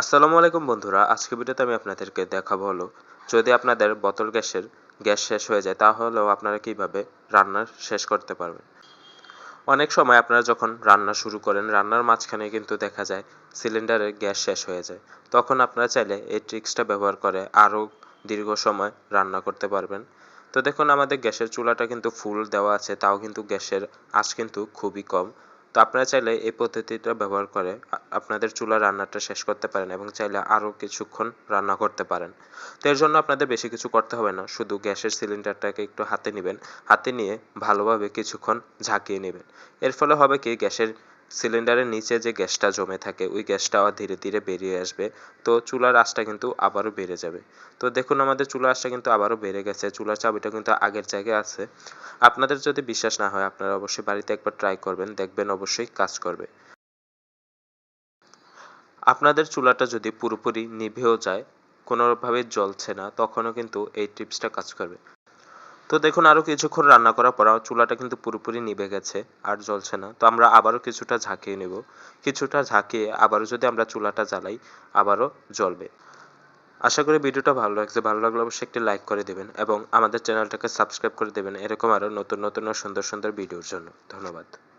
আসসালামু আলাইকুম বন্ধুরা আজকে ভিডিওতে আমি আপনাদেরকে দেখাবো হলো, যদি আপনাদের বোতল গ্যাসের, গ্যাস শেষ হয়ে যায়, তাহলেও আপনারা কীভাবে রান্না শেষ করতে পারবেন? অনেক সময় আপনারা যখন রান্না শুরু করেন, রান্নার মাঝখানে কিন্তু দেখা যায় সিলিন্ডারের গ্যাস শেষ হয়ে যায়, তখন আপনারা চাইলে এই ট্রিক্সটা ব্যবহার করে আরও দীর্ঘ সময় রান্না করতে পারবেন। তো দেখুন, আমাদের গ্যাসের চুলাটা কিন্তু ফুল দেওয়া আছে, তাও কিন্তু গ্যাসের আঁচ কিন্তু খুবই কম। তো আপনারা চাইলে এই পদ্ধতিটা ব্যবহার করে আপনাদের চুলা রান্নাটা শেষ করতে পারেন এবং চাইলে আরও কিছুক্ষণ রান্না করতে পারেন। তো এর জন্য আপনাদের বেশি কিছু করতে হবে না, শুধু গ্যাসের সিলিন্ডারটাকে একটু হাতে নেবেন, হাতে নিয়ে ভালোভাবে কিছুক্ষণ ঝাঁকিয়ে নেবেন। এর ফলে হবে কি, গ্যাসের সিলিন্ডারের নিচে যে গ্যাসটা জমে থাকে, ওই গ্যাসটা আবার ধীরে ধীরে বেরিয়ে আসবে। তো চুলার আঁচটা কিন্তু আবারও বেড়ে যাবে। তো দেখুন, আমাদের চুলার আঁচটা কিন্তু আবারও বেড়ে গেছে। চুলার চাবিটা কিন্তু আগের জায়গায় আছে। আপনাদের যদি বিশ্বাস না হয়, আপনারা অবশ্যই বাড়িতে একবার ট্রাই করবেন। দেখবেন অবশ্যই কাজ করবে। আপনাদের চুলাটা যদি পুরোপুরি নিভেও যায় কোনোভাবে জ্বলছে না, তখনও কিন্তু এই টিপসটা কাজ করবে। তো দেখুন আরও কিছুক্ষণ রান্না করার পর চুলাটা কিন্তু পুরোপুরি নিভে গেছে আর জ্বলছে না। তো আমরা আবারও কিছুটা ঝাঁকিয়ে নেব। কিছুটা ঝাঁকিয়ে আবারও যদি আমরা চুলাটা জ্বালাই, আবারও জ্বলবে। আশা করি ভিডিওটা ভালো লাগছে। ভালো লাগলে অবশ্যই একটি লাইক করে দেবেন এবং আমাদের চ্যানেলটাকে সাবস্ক্রাইব করে দেবেন। এরকম আরও নতুন নতুন সুন্দর সুন্দর ভিডিওর জন্য। ধন্যবাদ।